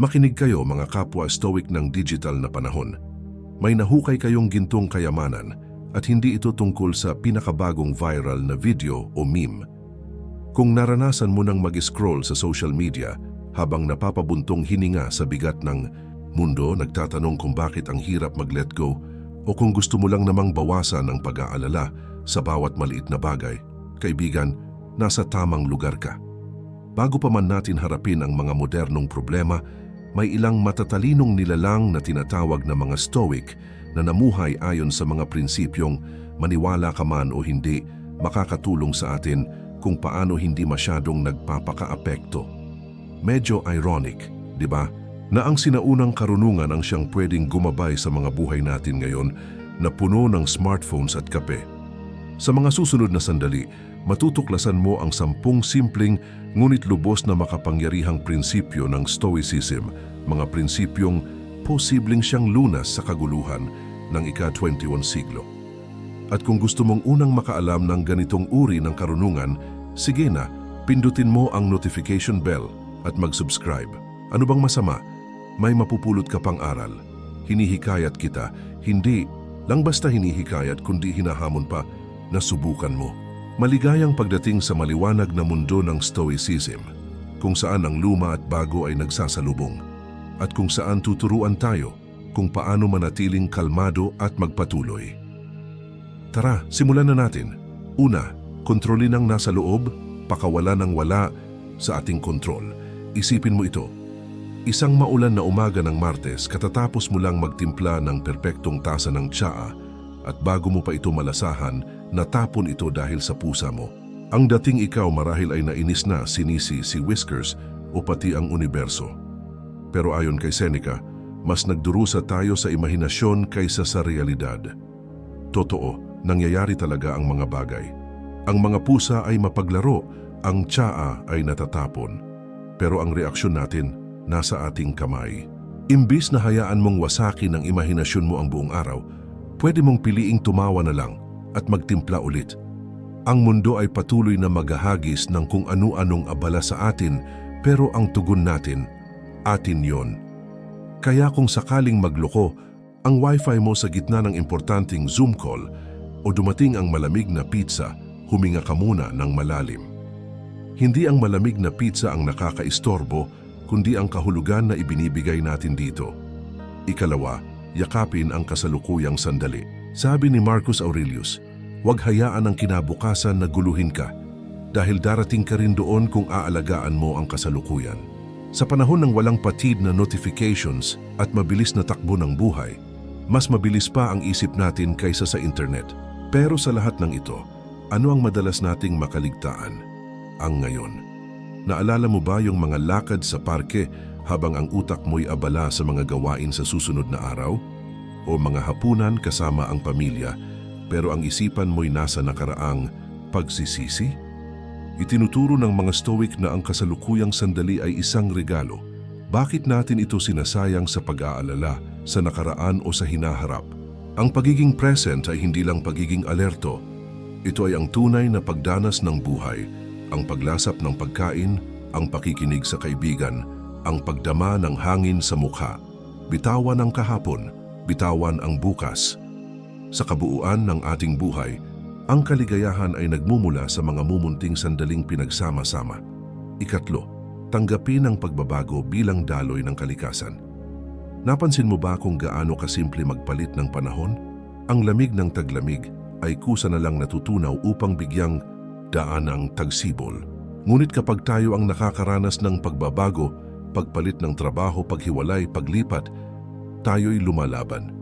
Makinig kayo mga kapwa stoic ng digital na panahon. May nahukay kayong gintong kayamanan at hindi ito tungkol sa pinakabagong viral na video o meme. Kung naranasan mo nang mag-scroll sa social media habang napapabuntong hininga sa bigat ng mundo, nagtatanong kung bakit ang hirap mag-let go o kung gusto mo lang namang bawasan ang pag-aalala sa bawat maliit na bagay, kaibigan, nasa tamang lugar ka. Bago pa man natin harapin ang mga modernong problema, may ilang matatalinong nilalang na tinatawag na mga stoic na namuhay ayon sa mga prinsipyong maniwala ka man o hindi, makakatulong sa atin kung paano hindi masyadong nagpapaka-apekto. Medyo ironic, di ba? Na ang sinaunang karunungan ang siyang pwedeng gumabay sa mga buhay natin ngayon na puno ng smartphones at kape. Sa mga susunod na sandali, matutuklasan mo ang sampung simpleng ngunit lubos na makapangyarihang prinsipyo ng Stoicism, mga prinsipyong posibleng siyang lunas sa kaguluhan ng ika-21 siglo. At kung gusto mong unang makaalam ng ganitong uri ng karunungan, sige na, pindutin mo ang notification bell at mag-subscribe. Ano bang masama? May mapupulot ka pang aral. Hinihikayat kita, hindi lang basta hinihikayat kundi hinahamon pa na subukan mo. Maligayang pagdating sa maliwanag na mundo ng Stoicism, kung saan ang luma at bago ay nagsasalubong, at kung saan tuturuan tayo kung paano manatiling kalmado at magpatuloy. Tara, simulan na natin. Una, kontrolin ang nasa loob, pakawala ng wala sa ating kontrol. Isipin mo ito. Isang maulan na umaga ng Martes, katatapos mo lang magtimpla ng perpektong tasa ng tsaa at bago mo pa ito malasahan, natapon ito dahil sa pusa mo. Ang dating ikaw marahil ay nainis na sinisi si Whiskers o pati ang universo. Pero ayon kay Seneca, mas nagdurusa tayo sa imahinasyon kaysa sa realidad. Totoo, nangyayari talaga ang mga bagay. Ang mga pusa ay mapaglaro, ang tsaa ay natatapon. Pero ang reaksyon natin, nasa ating kamay. Imbis na hayaan mong wasakin ng imahinasyon mo ang buong araw, pwede mong piliing tumawa na lang at magtimpla ulit. Ang mundo ay patuloy na maghahagis ng kung ano-anong abala sa atin pero ang tugon natin, atin yon. Kaya kung sakaling magloko, ang wifi mo sa gitna ng importanteng Zoom call o dumating ang malamig na pizza, huminga ka muna ng malalim. Hindi ang malamig na pizza ang nakakaistorbo, kundi ang kahulugan na ibinibigay natin dito. Ikalawa, yakapin ang kasalukuyang sandali. Sabi ni Marcus Aurelius, huwag hayaan ang kinabukasan na guluhin ka dahil darating ka rin doon kung aalagaan mo ang kasalukuyan. Sa panahon ng walang patid na notifications at mabilis na takbo ng buhay, mas mabilis pa ang isip natin kaysa sa internet. Pero sa lahat ng ito, ano ang madalas nating makaligtaan? Ang ngayon. Naalala mo ba yung mga lakad sa parke habang ang utak mo'y abala sa mga gawain sa susunod na araw? O mga hapunan kasama ang pamilya pero ang isipan mo'y nasa nakaraang pagsisisi? Itinuturo ng mga stoic na ang kasalukuyang sandali ay isang regalo. Bakit natin ito sinasayang sa pag-aalala, sa nakaraan o sa hinaharap? Ang pagiging present ay hindi lang pagiging alerto. Ito ay ang tunay na pagdanas ng buhay, ang paglasap ng pagkain, ang pakikinig sa kaibigan, ang pagdama ng hangin sa mukha. Bitawan ang kahapon, bitawan ang bukas. Sa kabuuan ng ating buhay, ang kaligayahan ay nagmumula sa mga mumunting sandaling pinagsama-sama. Ikatlo, tanggapin ang pagbabago bilang daloy ng kalikasan. Napansin mo ba kung gaano kasimple magpalit ng panahon? Ang lamig ng taglamig ay kusa na lang natutunaw upang bigyang daan ng tagsibol. Ngunit kapag tayo ang nakakaranas ng pagbabago, pagpalit ng trabaho, paghiwalay, paglipat, tayo'y lumalaban.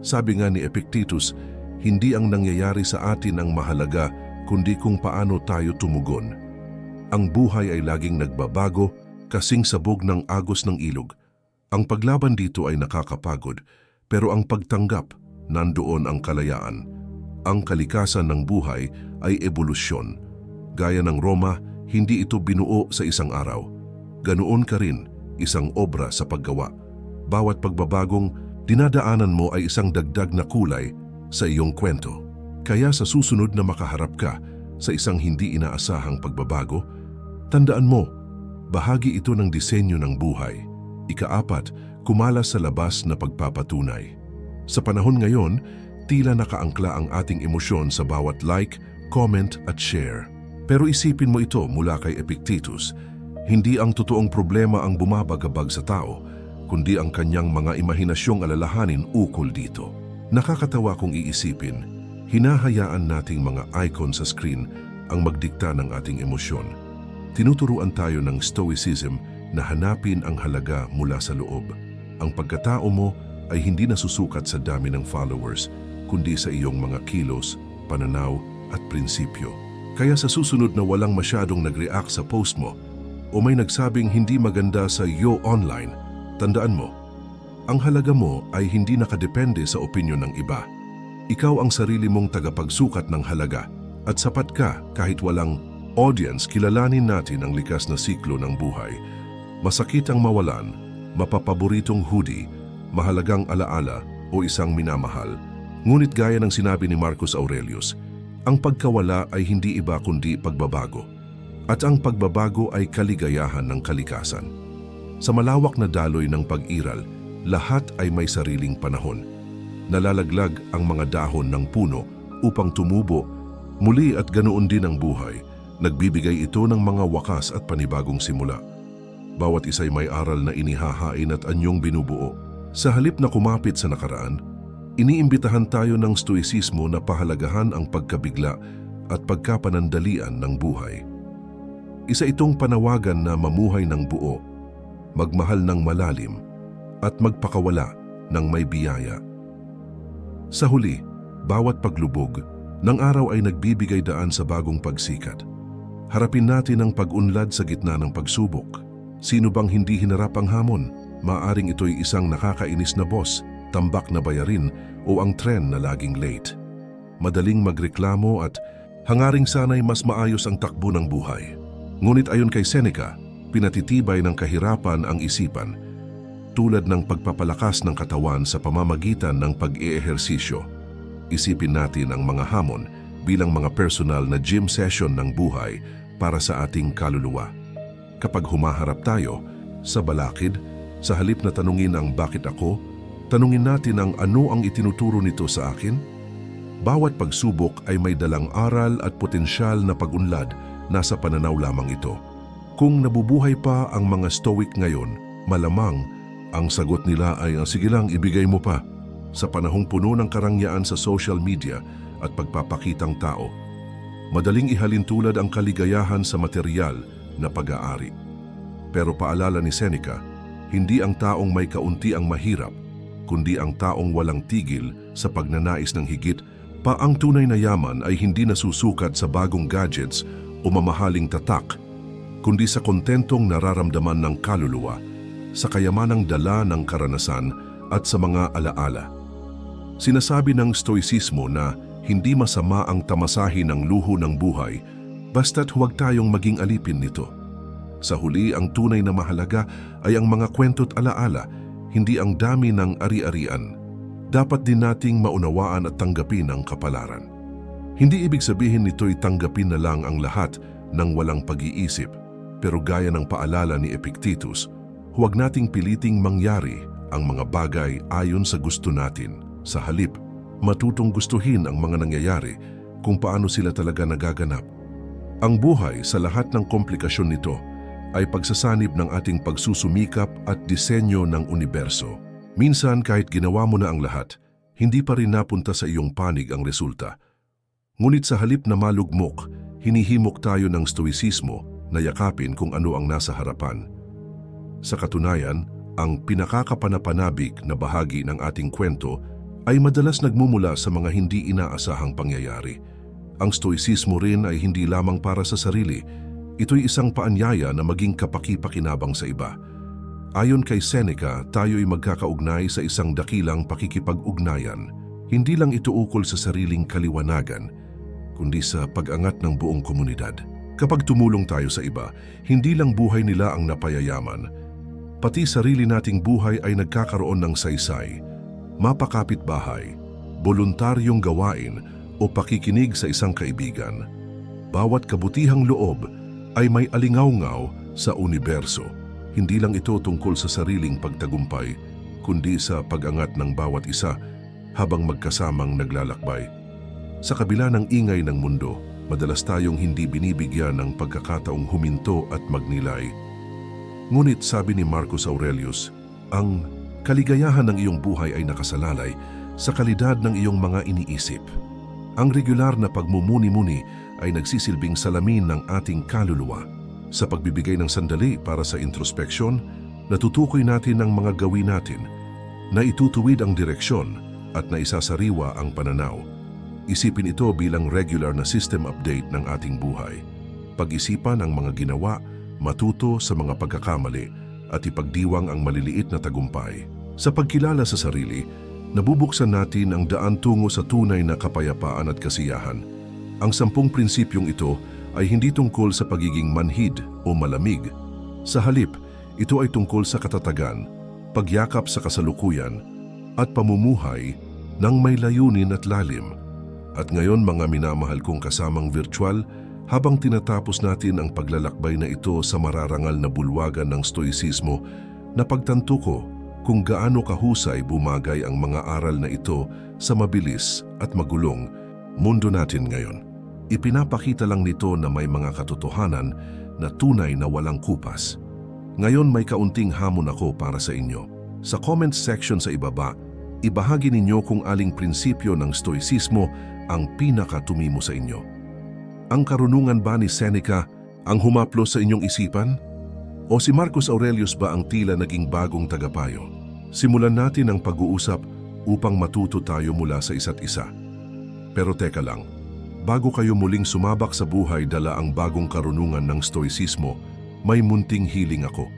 Sabi nga ni Epictetus, hindi ang nangyayari sa atin ang mahalaga, kundi kung paano tayo tumugon. Ang buhay ay laging nagbabago, kasing sabog ng agos ng ilog. Ang paglaban dito ay nakakapagod, pero ang pagtanggap, nandoon ang kalayaan. Ang kalikasan ng buhay ay ebolusyon. Gaya ng Roma, hindi ito binuo sa isang araw. Ganoon ka rin, isang obra sa paggawa. Bawat pagbabagong dinadaanan mo ay isang dagdag na kulay sa iyong kwento. Kaya sa susunod na makaharap ka sa isang hindi inaasahang pagbabago, tandaan mo, bahagi ito ng disenyo ng buhay. Ikaapat, kumalas sa labas na pagpapatunay. Sa panahon ngayon, tila nakaangkla ang ating emosyon sa bawat like, comment at share. Pero isipin mo ito mula kay Epictetus, hindi ang totoong problema ang bumabagabag sa tao, kundi ang kanyang mga imahinasyong alalahanin ukol dito. Nakakatawa kung iisipin, hinahayaan nating mga icon sa screen ang magdikta ng ating emosyon. Tinuturuan tayo ng Stoicism na hanapin ang halaga mula sa loob. Ang pagkatao mo ay hindi nasusukat sa dami ng followers, kundi sa iyong mga kilos, pananaw at prinsipyo. Kaya sa susunod na walang masyadong nag-react sa post mo o may nagsabing hindi maganda sa yo online, tandaan mo, ang halaga mo ay hindi nakadepende sa opinyon ng iba. Ikaw ang sarili mong tagapagsukat ng halaga at sapat ka kahit walang audience kilalanin natin ang likas na siklo ng buhay. Masakit ang mawalan, mapapaboritong hoodie, mahalagang alaala o isang minamahal. Ngunit gaya ng sinabi ni Marcus Aurelius, ang pagkawala ay hindi iba kundi pagbabago. At ang pagbabago ay kaligayahan ng kalikasan. Sa malawak na daloy ng pag-iral, lahat ay may sariling panahon. Nalalaglag ang mga dahon ng puno upang tumubo, muli at ganoon din ang buhay. Nagbibigay ito ng mga wakas at panibagong simula. Bawat isa'y may aral na inihahain at anyong binubuo. Sa halip na kumapit sa nakaraan, iniimbitahan tayo ng stoicismo na pahalagahan ang pagkabigla at pagkapanandalian ng buhay. Isa itong panawagan na mamuhay ng buo, magmahal ng malalim, at magpakawala ng may biyaya. Sa huli, bawat paglubog ng araw ay nagbibigay daan sa bagong pagsikat. Harapin natin ang pag-unlad sa gitna ng pagsubok. Sino bang hindi hinarap ang hamon? Maaring ito'y isang nakakainis na boss, tambak na bayarin o ang tren na laging late. Madaling magreklamo at hangaring sana'y mas maayos ang takbo ng buhay. Ngunit ayon kay Seneca, pinatitibay ng kahirapan ang isipan tulad ng pagpapalakas ng katawan sa pamamagitan ng pag-eehersisyo. Isipin natin ang mga hamon bilang mga personal na gym session ng buhay para sa ating kaluluwa. Kapag humaharap tayo sa balakid, sa halip na tanungin ang bakit ako, tanungin natin ang ano ang itinuturo nito sa akin. Bawat pagsubok ay may dalang aral at potensyal na pagunlad nasa pananaw lamang ito. Kung nabubuhay pa ang mga stoic ngayon, malamang ang sagot nila ay ang sige lang ibigay mo pa. Sa panahong puno ng karangyaan sa social media at pagpapakitang tao, madaling ihalin tulad ang kaligayahan sa material na pag-aari. Pero paalala ni Seneca, hindi ang taong may kaunti ang mahirap, kundi ang taong walang tigil sa pagnanais ng higit pa ang tunay na yaman ay hindi nasusukat sa bagong gadgets o mamahaling tatak, kundi sa kontentong nararamdaman ng kaluluwa sa kayamanang dala ng karanasan at sa mga alaala. Sinasabi ng stoicismo na hindi masama ang tamasahin ng luho ng buhay basta't huwag tayong maging alipin nito. Sa huli, ang tunay na mahalaga ay ang mga kwento't alaala, hindi ang dami ng ari-arian. Dapat din nating maunawaan at tanggapin ang kapalaran. Hindi ibig sabihin nito'y tanggapin na lang ang lahat ng walang pag-iisip, pero gaya ng paalala ni Epictetus, Huwag nating piliting mangyari ang mga bagay ayon sa gusto natin. Sa halip, matutong gustuhin ang mga nangyayari kung paano sila talaga nagaganap. Ang buhay sa lahat ng komplikasyon nito ay pagsasanib ng ating pagsusumikap at disenyo ng universo. Minsan kahit ginawa mo na ang lahat, hindi pa rin napunta sa iyong panig ang resulta. Ngunit sa halip na malugmok, hinihimok tayo ng stoicismo na yakapin kung ano ang nasa harapan. Sa katunayan, ang pinakakapanapanabik na bahagi ng ating kwento ay madalas nagmumula sa mga hindi inaasahang pangyayari. Ang stoicismo rin ay hindi lamang para sa sarili, ito'y isang paanyaya na maging kapaki-pakinabang sa iba. Ayon kay Seneca, tayo'y magkakaugnay sa isang dakilang pakikipag-ugnayan. Hindi lang ito ukol sa sariling kaliwanagan, kundi sa pag-angat ng buong komunidad. Kapag tumulong tayo sa iba, hindi lang buhay nila ang napayayaman, pati sarili nating buhay ay nagkakaroon ng saysay, mapakapit bahay, voluntaryong gawain o pakikinig sa isang kaibigan. Bawat kabutihang loob ay may alingaw-ngaw sa universo. Hindi lang ito tungkol sa sariling pagtagumpay, kundi sa pag-angat ng bawat isa habang magkasamang naglalakbay. Sa kabila ng ingay ng mundo, madalas tayong hindi binibigyan ng pagkakataong huminto at magnilay. Ngunit sabi ni Marcus Aurelius, ang kaligayahan ng iyong buhay ay nakasalalay sa kalidad ng iyong mga iniisip. Ang regular na pagmumuni-muni ay nagsisilbing salamin ng ating kaluluwa. Sa pagbibigay ng sandali para sa introspeksyon, natutukoy natin ang mga gawin natin na itutuwid ang direksyon at naisasariwa ang pananaw. Isipin ito bilang regular na system update ng ating buhay. Pag-isipan ang mga ginawa, matuto sa mga pagkakamali at ipagdiwang ang maliliit na tagumpay. Sa pagkilala sa sarili, nabubuksan natin ang daan tungo sa tunay na kapayapaan at kasiyahan. Ang sampung prinsipyong ito ay hindi tungkol sa pagiging manhid o malamig. Sa halip, ito ay tungkol sa katatagan, pagyakap sa kasalukuyan, at pamumuhay ng may layunin at lalim. At ngayon mga minamahal kong kasamang virtual, habang tinatapos natin ang paglalakbay na ito sa mararangal na bulwagan ng stoicismo, napagtanto ko kung gaano kahusay bumagay ang mga aral na ito sa mabilis at magulong mundo natin ngayon. Ipinapakita lang nito na may mga katotohanan na tunay na walang kupas. Ngayon may kaunting hamon ako para sa inyo. Sa comment section sa ibaba, ibahagi ninyo kung aling prinsipyo ng stoicismo ang pinakatumimo sa inyo. Ang karunungan ba ni Seneca ang humaplo sa inyong isipan? O si Marcus Aurelius ba ang tila naging bagong tagapayo? Simulan natin ang pag-uusap upang matuto tayo mula sa isa't isa. Pero teka lang, bago kayo muling sumabak sa buhay dala ang bagong karunungan ng stoicismo, may munting hiling ako.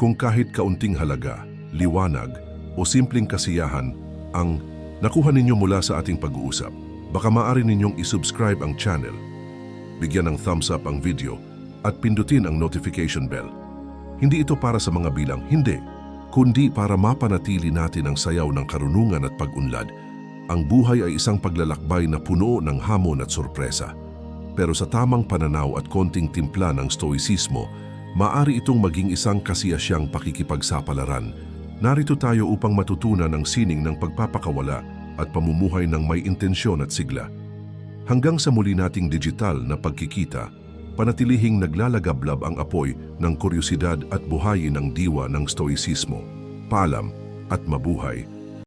Kung kahit kaunting halaga, liwanag o simpleng kasiyahan ang nakuha ninyo mula sa ating pag-uusap, baka maaari ninyong isubscribe ang channel, bigyan ng thumbs up ang video at pindutin ang notification bell. Hindi ito para sa mga bilang, hindi, kundi para mapanatili natin ang sayaw ng karunungan at pag-unlad. Ang buhay ay isang paglalakbay na puno ng hamon at sorpresa. Pero sa tamang pananaw at konting timpla ng stoicismo, maari itong maging isang kasiyasyang pakikipagsapalaran. Narito tayo upang matutunan ang sining ng pagpapakawala at pamumuhay ng may intensyon at sigla. Hanggang sa muli nating digital na pagkikita, panatilihing naglalagablab ang apoy ng kuryosidad at buhayin ng diwa ng stoicismo. Paalam at mabuhay